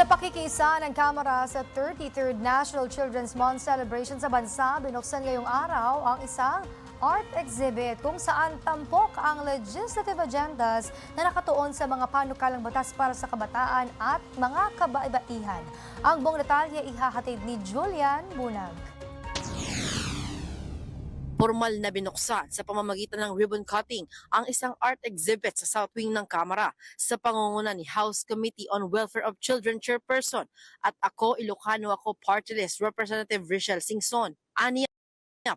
Sa pakikiisa ng Kamara sa 33rd National Children's Month celebration sa bansa, binuksan ngayong araw ang isang art exhibit kung saan tampok ang legislative agendas na nakatuon sa mga panukalang batas para sa kabataan at mga kabaibaihan. Ang buong detalye ihahatid ni Julian Bunag. Formal na binuksan sa pamamagitan ng ribbon cutting ang isang art exhibit sa South Wing ng Kamara sa pangunguna ni House Committee on Welfare of Children Chairperson at ako Ilocano ako Party List Representative Richelle Singson. Aniya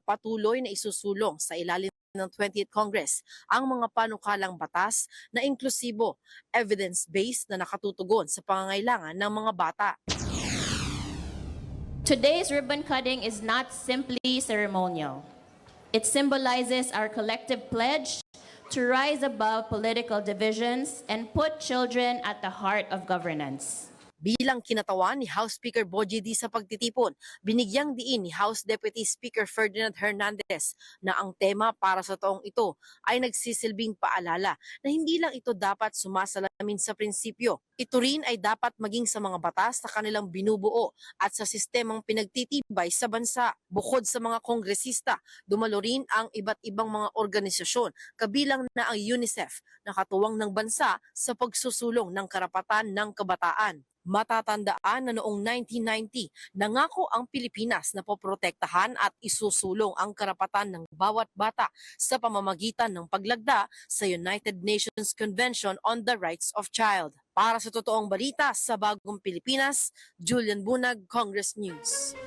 patuloy na isusulong sa ilalim ng 20th Congress ang mga panukalang batas na inklusibo, evidence-based na nakatutugon sa pangangailangan ng mga bata. Today's ribbon cutting is not simply ceremonial. It symbolizes our collective pledge to rise above political divisions and put children at the heart of governance. Bilang kinatawan ni House Speaker Boji D sa pagtitipon, binigyang diin ni House Deputy Speaker Ferdinand Hernandez na ang tema para sa taong ito ay nagsisilbing paalala na hindi lang ito dapat sumasalamin sa prinsipyo. Ito rin ay dapat maging sa mga batas na kanilang binubuo at sa sistemang pinagtitibay sa bansa. Bukod sa mga kongresista, dumalo rin ang iba't ibang mga organisasyon kabilang na ang UNICEF na katuwang ng bansa sa pagsusulong ng karapatan ng kabataan. Matatandaan na noong 1990, nangako ang Pilipinas na poprotektahan at isusulong ang karapatan ng bawat bata sa pamamagitan ng paglagda sa United Nations Convention on the Rights of Child. Para sa totoong balita sa Bagong Pilipinas, Julian Bunag, Congress News.